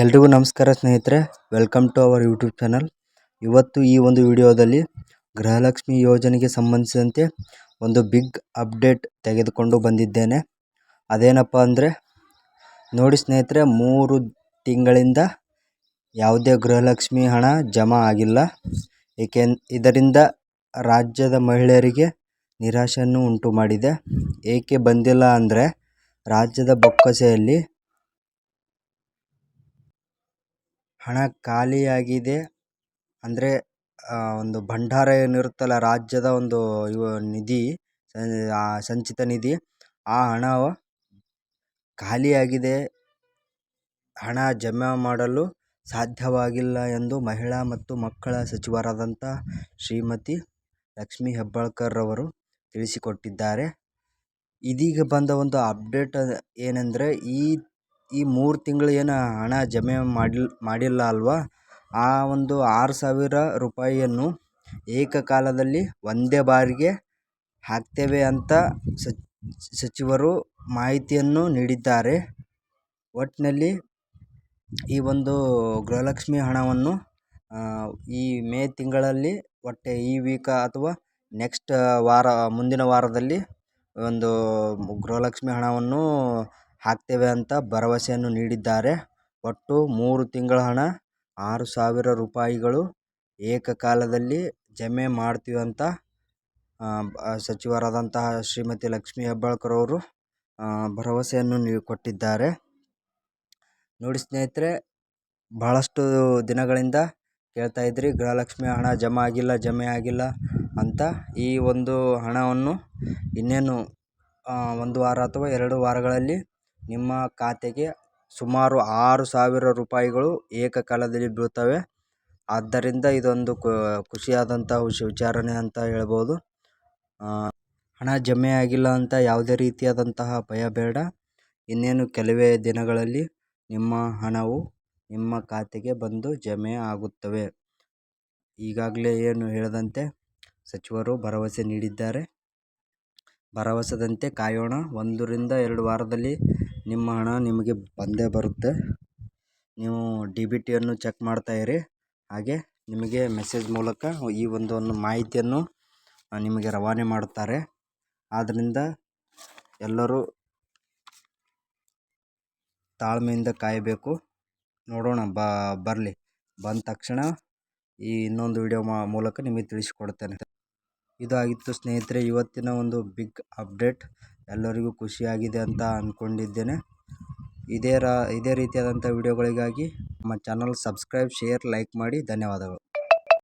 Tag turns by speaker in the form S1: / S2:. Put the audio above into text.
S1: ಎಲ್ರಿಗೂ ನಮಸ್ಕಾರ ಸ್ನೇಹಿತರೆ welcome to our YouTube channel ಇವತ್ತು ಈ ಒಂದು ವಿಡಿಯೋದಲ್ಲಿ ಗೃಹಲಕ್ಷ್ಮಿ ಯೋಜನೆಗೆ ಸಂಬಂಧಿಸಿದಂತೆ ಒಂದು ಬಿಗ್ ಅಪ್ಡೇಟ್ ತೆಗೆದುಕೊಂಡು ಬಂದಿದ್ದೇನೆ. ಅದೇನಪ್ಪ ಅಂದರೆ, ನೋಡಿ ಸ್ನೇಹಿತರೆ, ಮೂರು ತಿಂಗಳಿಂದ ಯಾವುದೇ ಗೃಹಲಕ್ಷ್ಮಿ ಹಣ ಜಮಾ ಆಗಿಲ್ಲ. ಏಕೆ ಇದರಿಂದ ರಾಜ್ಯದ ಮಹಿಳೆಯರಿಗೆ ನಿರಾಶೆಯನ್ನು ಉಂಟು ಮಾಡಿದೆ ಏಕೆ ಬಂದಿಲ್ಲ ಅಂದರೆ, ರಾಜ್ಯದ ಬೊಕ್ಕಸೆಯಲ್ಲಿ ಹಣ ಖಾಲಿಯಾಗಿದೆ. ಅಂದರೆ ಒಂದು ಭಂಡಾರ ಏನಿರುತ್ತಲ್ಲ, ರಾಜ್ಯದ ಒಂದು ಇವ ನಿಧಿ ಸಂಚಿತ ನಿಧಿ, ಆ ಹಣ ಖಾಲಿಯಾಗಿದೆ. ಹಣ ಜಮಾ ಮಾಡಲು ಸಾಧ್ಯವಾಗಿಲ್ಲ ಎಂದು ಮಹಿಳಾ ಮತ್ತು ಮಕ್ಕಳ ಸಚಿವರಾದಂಥ ಶ್ರೀಮತಿ ಲಕ್ಷ್ಮಿ ಹೆಬ್ಬಾಳ್ಕರ್ ಅವರು ತಿಳಿಸಿಕೊಟ್ಟಿದ್ದಾರೆ. ಇದೀಗ ಬಂದ ಒಂದು ಅಪ್ಡೇಟ್ ಏನೆಂದರೆ, ಈ ಈ ಮೂರು ತಿಂಗಳು ಏನು ಹಣ ಜಮೆ ಮಾಡಿಲ್, ಮಾಡಿಲ್ಲ ಅಲ್ವಾ? ಆ ಒಂದು ಆರು ಸಾವಿರ ರೂಪಾಯಿಯನ್ನು ಏಕಕಾಲದಲ್ಲಿ ಒಂದೇ ಬಾರಿಗೆ ಹಾಕ್ತೇವೆ ಅಂತ ಸಚಿವರು ಮಾಹಿತಿಯನ್ನು ನೀಡಿದ್ದಾರೆ. ಒಟ್ಟಿನಲ್ಲಿ ಈ ಒಂದು ಗೃಹಲಕ್ಷ್ಮಿ ಹಣವನ್ನು ಈ ಮೇ ತಿಂಗಳಲ್ಲಿ ಒಟ್ಟೆ ಈ ವೀಕ ಅಥವಾ ನೆಕ್ಸ್ಟ್ ವಾರ, ಮುಂದಿನ ವಾರದಲ್ಲಿ ಒಂದು ಗೃಹಲಕ್ಷ್ಮಿ ಹಣವನ್ನು ಹಾಕ್ತೇವೆ ಅಂತ ಭರವಸೆಯನ್ನು ನೀಡಿದ್ದಾರೆ. ಒಟ್ಟು ಮೂರು ತಿಂಗಳ ಹಣ, ಆರು ಸಾವಿರ ರೂಪಾಯಿಗಳು ಏಕಕಾಲದಲ್ಲಿ ಜಮೆ ಮಾಡ್ತೀವಿ ಅಂತ ಸಚಿವರಾದಂತಹ ಶ್ರೀಮತಿ ಲಕ್ಷ್ಮೀ ಹೆಬ್ಬಾಳ್ಕರ್ ಅವರು ಭರವಸೆಯನ್ನು ನೀ, ಕೊಟ್ಟಿದ್ದಾರೆ. ನೋಡಿ ಸ್ನೇಹಿತರೆ, ಬಹಳಷ್ಟು ದಿನಗಳಿಂದ ಕೇಳ್ತಾ ಇದ್ರಿ, ಗೃಹಲಕ್ಷ್ಮಿ ಹಣ ಜಮ ಆಗಿಲ್ಲ, ಜಮೆ ಆಗಿಲ್ಲ ಅಂತ. ಈ ಒಂದು ಹಣವನ್ನು ಇನ್ನೇನು ಒಂದು ವಾರ ಅಥವಾ ಎರಡು ವಾರಗಳಲ್ಲಿ ನಿಮ್ಮ ಖಾತೆಗೆ ಸುಮಾರು ಆರು ಸಾವಿರ ರೂಪಾಯಿಗಳು ಏಕಕಾಲದಲ್ಲಿ ಬೀಳ್ತವೆ. ಆದ್ದರಿಂದ ಇದೊಂದು ಖುಷಿಯಾದಂಥ ವಿಷ, ವಿಚಾರಣೆ ಅಂತ ಹೇಳ್ಬೋದು. ಹಣ ಜಮೆ ಆಗಿಲ್ಲ ಅಂತ ಯಾವುದೇ ರೀತಿಯಾದಂತಹ ಭಯ ಬೇಡ. ಇನ್ನೇನು ಕೆಲವೇ ದಿನಗಳಲ್ಲಿ ನಿಮ್ಮ ಹಣವು ನಿಮ್ಮ ಖಾತೆಗೆ ಬಂದು ಜಮೆ ಆಗುತ್ತವೆ. ಈಗಾಗಲೇ ಏನು ಹೇಳದಂತೆ ಸಚಿವರು ಭರವಸೆ ನೀಡಿದ್ದಾರೆ. ಭರವಸೆದಂತೆ ಕಾಯೋಣ. ಒಂದರಿಂದ ಎರಡು ವಾರದಲ್ಲಿ ನಿಮ್ಮ ಹಣ ನಿಮಗೆ ಬಂದೇ ಬರುತ್ತೆ. ನೀವು ಡಿ ಬಿ ಟಿಯನ್ನು ಚೆಕ್ ಮಾಡ್ತಾ ಇರಿ. ಹಾಗೆ ನಿಮಗೆ ಮೆಸೇಜ್ ಮೂಲಕ ಈ ಒಂದು ಒಂದು ಮಾಹಿತಿಯನ್ನು ನಿಮಗೆ ರವಾನೆ ಮಾಡುತ್ತಾರೆ. ಆದ್ದರಿಂದ ಎಲ್ಲರೂ ತಾಳ್ಮೆಯಿಂದ ಕಾಯಬೇಕು. ನೋಡೋಣ ಬರಲಿ. ಬಂದ ತಕ್ಷಣ ಈ ಇನ್ನೊಂದು ವಿಡಿಯೋ ಮೂಲಕ ನಿಮಗೆ ತಿಳಿಸಿಕೊಡ್ತೇನೆ ಇದಾಗಿತ್ತು ಸ್ನೇಹಿತರೆ, ಇವತ್ತಿನ ಒಂದು ಬಿಗ್ ಅಪ್ಡೇಟ್. ಎಲ್ಲರಿಗೂ ಖುಷಿಯಾಗಿದೆ ಅಂತ ಅಂದ್ಕೊಂಡಿದ್ದೇನೆ ಇದೇ ರಾ, ಇದೇ ರೀತಿಯಾದಂಥ ವಿಡಿಯೋಗಳಿಗಾಗಿ ನಮ್ಮ ಚಾನಲ್ ಸಬ್ಸ್ಕ್ರೈಬ್, ಶೇರ್, ಲೈಕ್ ಮಾಡಿ. ಧನ್ಯವಾದಗಳು.